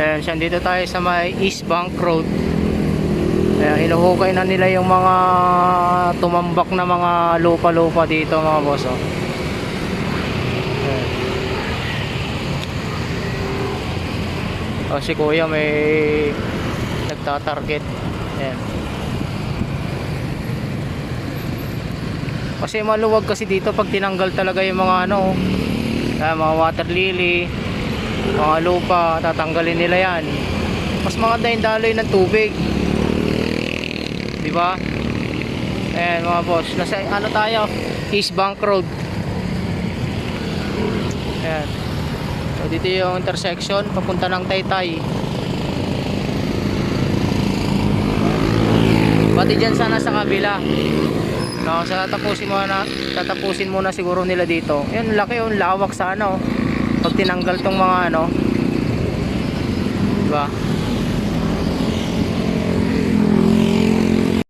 expansion. Dito tayo sa may East Bank Road. Ayan, hinuhukay na nila yung mga tumambak na mga lupa-lupa dito mga boss. Oh. Ayan. Oh, si kuya may nagtatarget. Ayan. Kasi maluwag kasi dito pag tinanggal talaga yung mga ano, ah, mga water lily, mga lupa, tatanggalin nila yan. Mas mga dain-daloy ng tubig. Di ba? Ayan mga boss, nasa ano tayo? East Bank Road. Ayan. So, dito yung intersection papunta ng Taytay. Pati dyan sana sa kabila. No, sa tatapusin mo na, tatapusin muna siguro nila dito. Yan laki yung lawak sa ano. Pag tinanggal tong mga ano. 'Di ba?